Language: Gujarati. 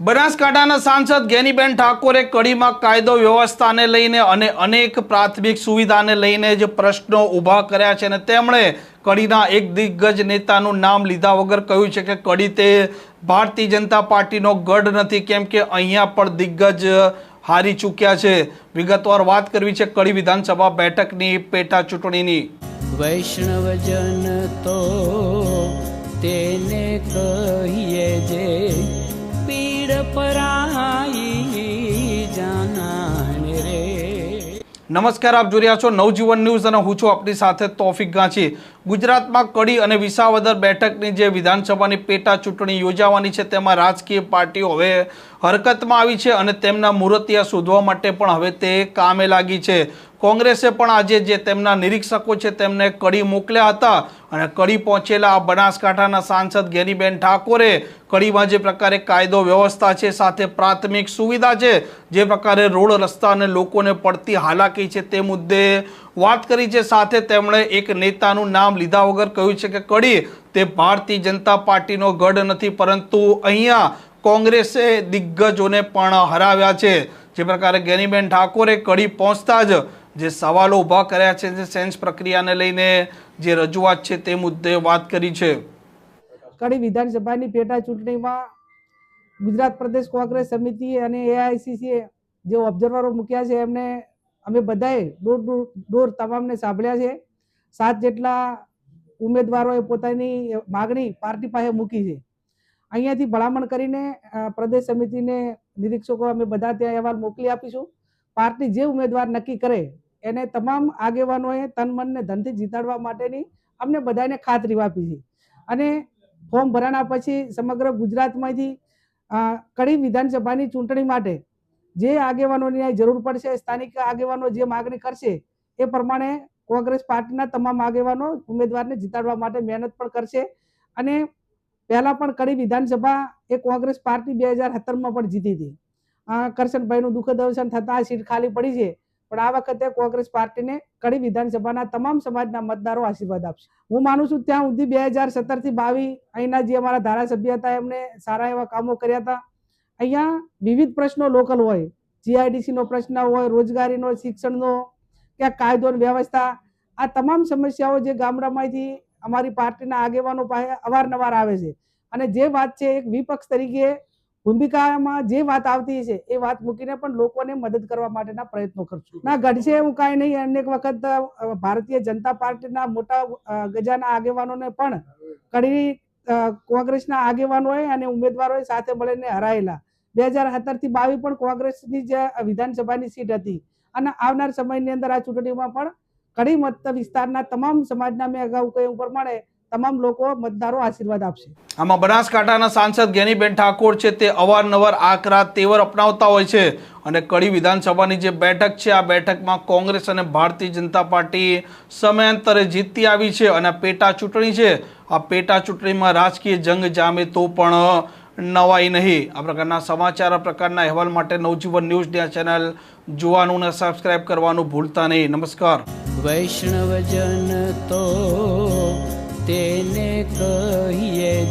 બનાસકાંઠાના સાંસદ ગેનીબેન ઠાકોરે કડીમાં કાયદો વ્યવસ્થાને લઈને અને અનેક પ્રાથમિક સુવિધાને લઈને જે પ્રશ્નો ઊભા કર્યા છે અને તેમણે કડીના એક દિગ્ગજ નેતાનું નામ લીધા વગર કહ્યું છે કે કડી તે ભારતીય જનતા પાર્ટીનો ગઢ નથી, કેમ કે અહીંયા પણ દિગ્ગજ હારી ચૂક્યા છે. વિગતવાર વાત કરવી છે કડી વિધાનસભા બેઠકની પેટા ચૂંટણીની. વૈષ્ણવજન તો તેને કહીએ પીડ નમસ્કાર, આપ જોઈ રહ્યા છો નવજીવન ન્યૂઝ અને હું છું આપની સાથે તોફિક ગાંચી. ગુજરાતમાં કડી અને વિસાવદર બેઠકની જે વિધાનસભાની પેટા ચૂંટણી યોજાવાની છે, તેમાં રાજકીય પાર્ટીઓ હવે હરકતમાં આવી છે અને તેમના મૂર્તિયા શોધવા માટે પણ હવે તે કામે લાગી છે. કોંગ્રેસે પણ આજે જે તેમના નિરીક્ષકો છે તેમને કડી મોકલ્યા હતા અને કડી પહોંચેલા આ બનાસકાંઠાના સાંસદ ગેનીબેન ઠાકોરે કડીમાં જે પ્રકારે કાયદો વ્યવસ્થા છે, સાથે પ્રાથમિક સુવિધા છે, જે પ્રકારે રોડ રસ્તા અને લોકોને પડતી હાલાકી છે તે મુદ્દે વાત કરી છે. સાથે તેમણે એક નેતાનું નામ લીધા વગર કહ્યું છે કે કડી તે ભારતીય જનતા પાર્ટીનો ગઢ નથી, પરંતુ અહીંયા કોંગ્રેસે દિગ્ગજોને પણ હરાવ્યા છે. જે પ્રકારે ગેનીબેન ઠાકોરે કડી પહોંચતા જ જે સવાલો ઊભા કર્યા છે, જે સેન્સ પ્રક્રિયાને લઈને જે રજૂઆત છે તે મુદ્દે વાત કરી છે. કડી વિધાનસભાની પેટા ચૂંટણીમાં ગુજરાત પ્રદેશ કોંગ્રેસ સમિતિ અને એઆઈસીસીએ જે ઓબ્ઝર્વરો મૂક્યા છે, એમને અમે બધાએ ડોર દૂર તમામને સાંભળ્યા છે. સાત જેટલા ઉમેદવારોએ પોતાની માગણી પાર્ટી પાસે મૂકી છે. અહીંયાથી ભલામણ કરીને પ્રદેશ સમિતિને નિરીક્ષકો અમે બધા ત્યાં અહેવાલ મોકલી આપીશું. પાર્ટી જે ઉમેદવાર નક્કી કરે એને તમામ આગેવાનોએ તન મનને ધનથી જીતાડવા માટેની અમને બધાને ખાતરી આપી છે. અને ફોર્મ ભરાણા પછી સમગ્ર ગુજરાતમાંથી કડી વિધાનસભાની ચૂંટણી માટે જે આગેવાનોની જરૂર પડશે, સ્થાનિક આગેવાનો જે માગણી કરશે, એ પ્રમાણે કોંગ્રેસ પાર્ટીના તમામ આગેવાનો ઉમેદવારને જીતાડવા માટે મહેનત પણ કરશે. અને પહેલાં પણ કડી વિધાનસભા એ કોંગ્રેસ પાર્ટી બે હજાર સત્તરમાં પણ જીતી હતી. કરશનભાઈનું દુઃખદ અવસાન થતાં આ સીટ ખાલી પડી છે. પણ આ વખતે કોંગ્રેસ પાર્ટીને કડી વિધાનસભાના તમામ સમાજના મતદારો આશીર્વાદ આપશે. હું માનું છું ત્યાં સુધી બે હજાર સત્તરથી બાવી અહીંના જે અમારા ધારાસભ્ય હતા, એમને સારા એવા કામો કર્યા હતા. અહીંયા વિવિધ પ્રશ્નો લોકલ હોય, જીઆઈડીસીનો પ્રશ્ન હોય, રોજગારીનો, શિક્ષણનો કે કાયદો વ્યવસ્થા, આ તમામ સમસ્યાઓ જે ગામડામાંથી અમારી પાર્ટીના આગેવાનો પાસે અવારનવાર આવે છે. અને જે વાત છે એક વિપક્ષ તરીકે ભૂમિકામાં જે વાત આવતી છે, એ વાત મૂકીને પણ લોકોને મદદ કરવા માટેના પ્રયત્નો કરશું. ના ઘડશે એવું કાંઈ નહીં. અનેક વખત ભારતીય જનતા પાર્ટીના મોટા ગજાના આગેવાનોને પણ કડી કોંગ્રેસના આગેવાનોએ અને ઉમેદવારોએ સાથે મળીને હરાયેલા. બે હજાર સત્તરથી બાવીસ પણ કોંગ્રેસની જે વિધાનસભાની સીટ હતી અને આવનાર સમયની અંદર આ ચૂંટણીમાં પણ કડી મત વિસ્તારના તમામ સમાજના મેં અગાઉ કહ્યું પ્રમાણે તમામ લોકો મતદારો આશીર્વાદ આપશે. આમાં બનાસકાંઠાના સાંસદ ગેનીબેન ઠાકોર છે તે અવારનવાર આકરા તેવર અપનાવતા હોય છે અને કડી વિધાનસભાની જે બેઠક છે આ બેઠકમાં કોંગ્રેસ અને ભારતીય જનતા પાર્ટી સમયાંતરે જીતતી આવી છે અને આ પેટા ચૂંટણી છે. આ પેટા ચૂંટણીમાં રાજકીય જંગ જામે તો પણ નવાઈ નહીં. આ પ્રકારના સમાચાર આ પ્રકારના અહેવાલ માટે નવજીવન ન્યૂઝ આ ચેનલ જોવાનું અને સબસ્ક્રાઇબ કરવાનું ભૂલતા નહીં. નમસ્કાર. વૈષ્ણવજન તો તેને કહીએ